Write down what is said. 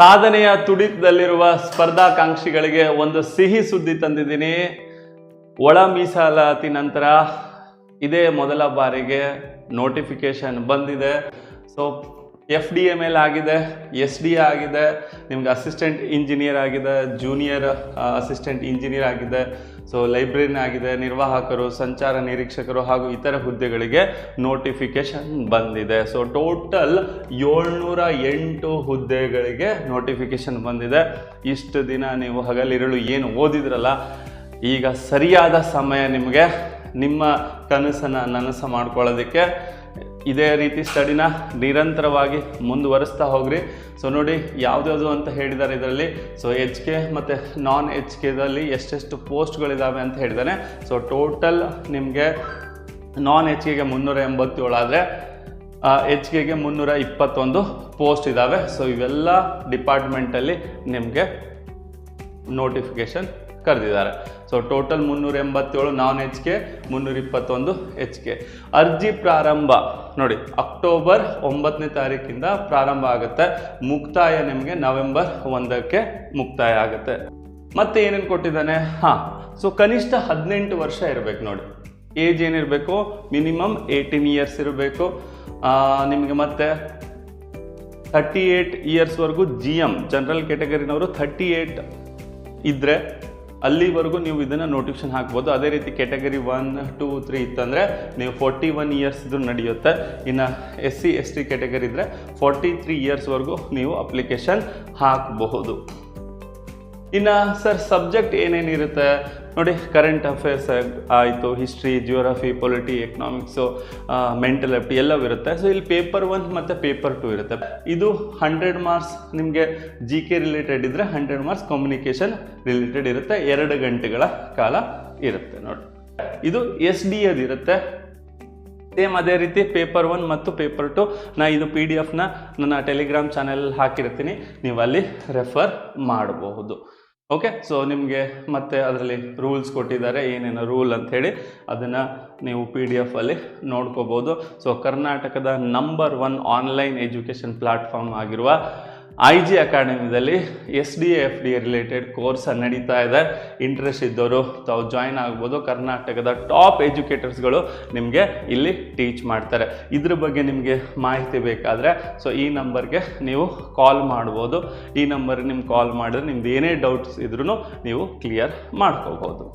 ಸಾಧನೆಯ ತುಡಿತದಲ್ಲಿರುವ ಸ್ಪರ್ಧಾಕಾಂಕ್ಷಿಗಳಿಗೆ ಒಂದು ಸಿಹಿ ಸುದ್ದಿ ತಂದಿದ್ದೀನಿ. ಒಳ ಮೀಸಲಾತಿ ನಂತರ ಇದೇ ಮೊದಲ ಬಾರಿಗೆ ನೋಟಿಫಿಕೇಶನ್ ಬಂದಿದೆ. So F D M L ಆಗಿದೆ ಎಸ್ ಡಿ ಆಗಿದೆ, ನಿಮ್ಗೆ ಅಸಿಸ್ಟೆಂಟ್ ಇಂಜಿನಿಯರ್ ಆಗಿದೆ ಜೂನಿಯರ್ ಅಸಿಸ್ಟೆಂಟ್ ಇಂಜಿನಿಯರ್ ಆಗಿದೆ. ಸೊ ಲೈಬ್ರರಿನ ಆಗಿದೆ, ನಿರ್ವಾಹಕರು, ಸಂಚಾರ ನಿರೀಕ್ಷಕರು ಹಾಗೂ ಇತರ ಹುದ್ದೆಗಳಿಗೆ ನೋಟಿಫಿಕೇಶನ್ ಬಂದಿದೆ. ಸೊ ಟೋಟಲ್ ಏಳ್ನೂರ ಎಂಟು ಹುದ್ದೆಗಳಿಗೆ ನೋಟಿಫಿಕೇಶನ್ ಬಂದಿದೆ. ಇಷ್ಟು ದಿನ ನೀವು ಹಗಲಿರುಳು ಏನು ಓದಿದ್ರಲ್ಲ, ಈಗ ಸರಿಯಾದ ಸಮಯ ನಿಮಗೆ ನಿಮ್ಮ ಕನಸನ್ನು ನನಸ ಮಾಡ್ಕೊಳ್ಳೋದಕ್ಕೆ ಇದೇ ರೀತಿ ಸ್ಟಡಿನ ನಿರಂತರವಾಗಿ ಮುಂದುವರಿಸ್ತಾ ಹೋಗ್ರಿ. ಸೊ ನೋಡಿ ಯಾವುದ್ಯಾವುದು ಅಂತ ಹೇಳಿದ್ದಾರೆ ಇದರಲ್ಲಿ. ಸೊ ಎಚ್ ಕೆ ಮತ್ತು ನಾನ್ ಎಚ್ ಕೆದಲ್ಲಿ ಎಷ್ಟೆಷ್ಟು ಪೋಸ್ಟ್ಗಳಿದ್ದಾವೆ ಅಂತ ಹೇಳಿದ್ದಾನೆ. ಸೊ ಟೋಟಲ್ ನಿಮಗೆ ನಾನ್ ಎಚ್ ಕೆಗೆ ಮುನ್ನೂರ ಎಂಬತ್ತೇಳು ಆದರೆ ಎಚ್ ಕೆಗೆ ಮುನ್ನೂರ ಇಪ್ಪತ್ತೊಂದು ಪೋಸ್ಟ್ ಇದ್ದಾವೆ ಸೊ ಇವೆಲ್ಲ ಡಿಪಾರ್ಟ್ಮೆಂಟಲ್ಲಿ ನಿಮಗೆ ನೋಟಿಫಿಕೇಶನ್ ಕರೆದಿದ್ದಾರೆ. ಸೊ ಟೋಟಲ್ ಮುನ್ನೂರ ಎಂಬತ್ತೇಳು ನಾನ್ ಎಚ್ ಕೆ ಮುನ್ನೂರ ಇಪ್ಪತ್ತೊಂದು ಎಚ್ ಕೆ ಅರ್ಜಿ ಪ್ರಾರಂಭ, ನೋಡಿ ಅಕ್ಟೋಬರ್ ಒಂಬತ್ತನೇ ತಾರೀಕಿಂದ ಪ್ರಾರಂಭ ಆಗುತ್ತೆ. ಮುಕ್ತಾಯ ನಿಮಗೆ ನವೆಂಬರ್ ಒಂದಕ್ಕೆ ಮುಕ್ತಾಯ ಆಗುತ್ತೆ. ಮತ್ತೆ ಏನೇನು ಕೊಟ್ಟಿದ್ದಾನೆ? ಹಾಂ ಸೊ ಕನಿಷ್ಠ ಹದಿನೆಂಟು ವರ್ಷ ಇರಬೇಕು ನೋಡಿ. ಏಜ್ ಏನಿರಬೇಕು? ಮಿನಿಮಮ್ ಏಯ್ಟೀನ್ ಇಯರ್ಸ್ ಇರಬೇಕು. ನಿಮಗೆ ಮತ್ತೆ ಥರ್ಟಿ ಏಯ್ಟ್ ಇಯರ್ಸ್ವರೆಗೂ ಜಿ ಎಂ ಜನರಲ್ ಕ್ಯಾಟಗರಿನವರು ಥರ್ಟಿ ಏಯ್ಟ್ ಇದ್ದರೆ ಅಲ್ಲಿವರೆಗೂ ನೀವು ಇದನ್ನು ನೋಟಿಫಿಕೇಶನ್ ಹಾಕ್ಬೋದು. ಅದೇ ರೀತಿ ಕ್ಯಾಟಗರಿ ಒನ್ ಟೂ ತ್ರೀ ಇತ್ತಂದರೆ ನೀವು ಫೋರ್ಟಿ ಒನ್ ಇಯರ್ಸ್ ಇದ್ರೂ ನಡೆಯುತ್ತೆ. ಇನ್ನು S C S T category ಇದ್ದರೆ ಫೋರ್ಟಿ ತ್ರೀ ಇಯರ್ಸ್ವರೆಗೂ ನೀವು ಅಪ್ಲಿಕೇಶನ್ ಹಾಕಬಹುದು. ಇನ್ನು ಸರ್ ಸಬ್ಜೆಕ್ಟ್ ಏನೇನಿರುತ್ತೆ ನೋಡಿ ಕರೆಂಟ್ ಅಫೇರ್ಸ್ ಆಯಿತು history geography polity economics mental FT ಎಲ್ಲವೂ ಇರುತ್ತೆ. ಸೊ ಇಲ್ಲಿ ಪೇಪರ್ ಒನ್ ಮತ್ತು ಪೇಪರ್ ಟು ಇರುತ್ತೆ. ಇದು ಹಂಡ್ರೆಡ್ ಮಾರ್ಕ್ಸ್ ನಿಮಗೆ ಜಿ ಕೆ ರಿಲೇಟೆಡ್ ಇದ್ದರೆ ಹಂಡ್ರೆಡ್ ಮಾರ್ಕ್ಸ್ ಕಮ್ಯುನಿಕೇಷನ್ ರಿಲೇಟೆಡ್ ಇರುತ್ತೆ. ಎರಡು ಗಂಟೆಗಳ ಕಾಲ ಇರುತ್ತೆ, ನೋಡಿ. ಇದು ಎಸ್ ಡಿ ಅದಿರುತ್ತೆ ಸೇಮ್ ಅದೇ ರೀತಿ ಪೇಪರ್ ಒನ್ ಮತ್ತು ಪೇಪರ್ ಟು ನಾ ಇದು ಪಿ ಡಿ ಎಫ್ನ ನನ್ನ ಟೆಲಿಗ್ರಾಮ್ ಚಾನೆಲ್ ಹಾಕಿರ್ತೀನಿ. ನೀವು ಅಲ್ಲಿ ರೆಫರ್ ಮಾಡಬಹುದು ಓಕೆ ಸೊ ನಿಮಗೆ ಮತ್ತೆ ಅದರಲ್ಲಿ ರೂಲ್ಸ್ ಕೊಟ್ಟಿದ್ದಾರೆ, ಏನೇನು ರೂಲ್ ಅಂಥೇಳಿ ಅದನ್ನು ನೀವು ಪಿ ಡಿ ಎಫಲ್ಲಿ ನೋಡ್ಕೋಬೋದು. ಸೊ ಕರ್ನಾಟಕದ number one online education platform ಆಗಿರುವ I G ಅಕಾಡೆಮಿದಲ್ಲಿ S D F D related course ನಡೀತಾ ಇದೆ. ಇಂಟ್ರೆಸ್ಟ್ ಇದ್ದವರು ತಾವು ಜಾಯಿನ್ ಆಗ್ಬೋದು. ಕರ್ನಾಟಕದ ಟಾಪ್ ಎಜುಕೇಟರ್ಸ್ಗಳು ನಿಮಗೆ ಇಲ್ಲಿ ಟೀಚ್ ಮಾಡ್ತಾರೆ. ಇದ್ರ ಬಗ್ಗೆ ನಿಮಗೆ ಮಾಹಿತಿ ಬೇಕಾದರೆ ಸೊ ಈ ನಂಬರ್ಗೆ ನೀವು ಕಾಲ್ ಮಾಡ್ಬೋದು. ಈ ನಂಬರ್ಗೆ ನಿಮ್ಗೆ ಕಾಲ್ ಮಾಡಿದ್ರೆ ನಿಮ್ದು ಏನೇ ಡೌಟ್ಸ್ ಇದ್ರೂ ನೀವು ಕ್ಲಿಯರ್ ಮಾಡ್ಕೋಬೋದು.